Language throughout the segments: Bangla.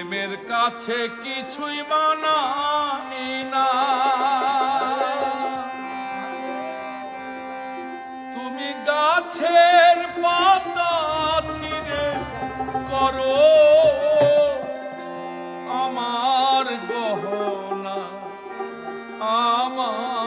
প্রেমের কাছে কিছুই মানি না। তুমি গাছের পাতা ছিঁড়ে করো আমার গহনা আমার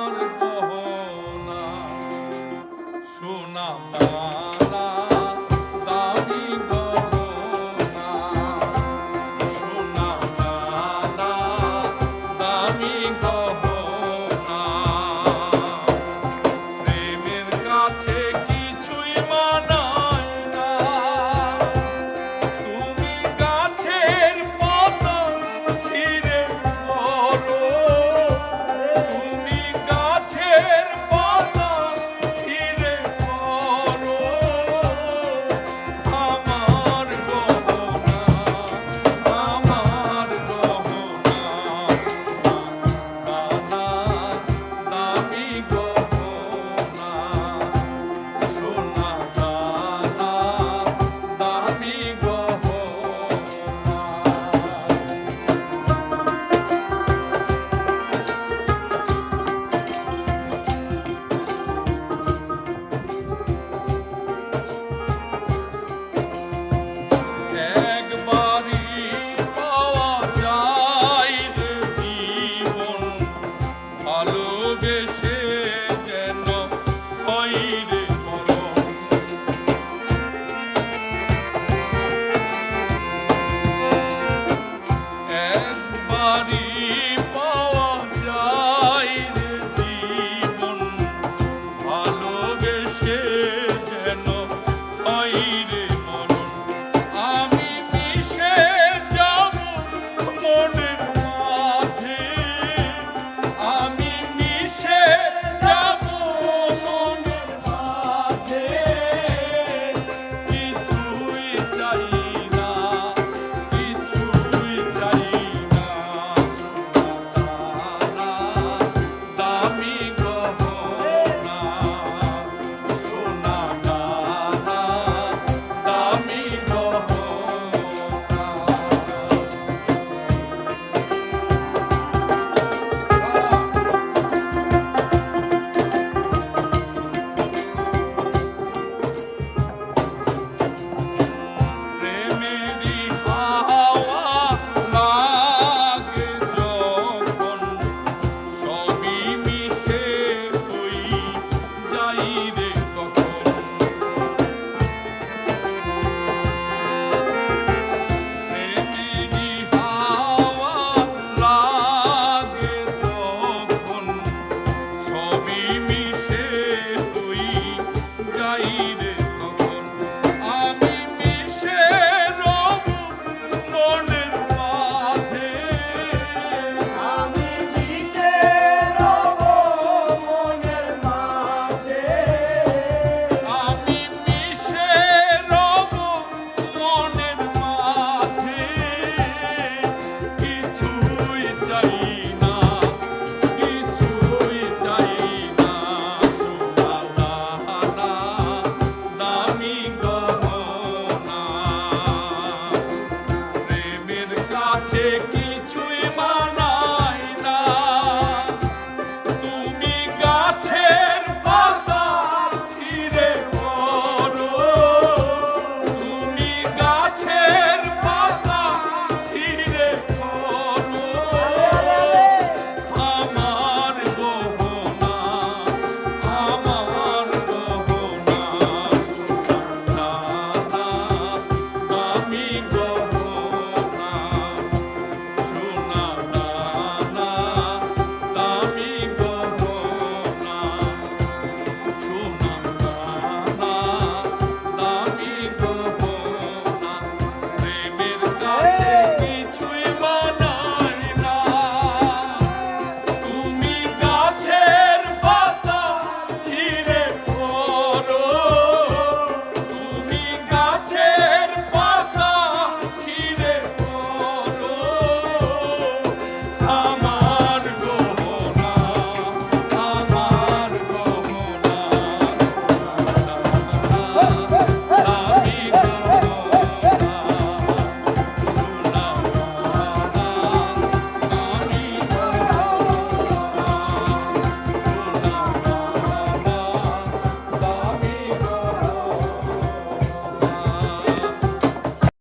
I'll take it.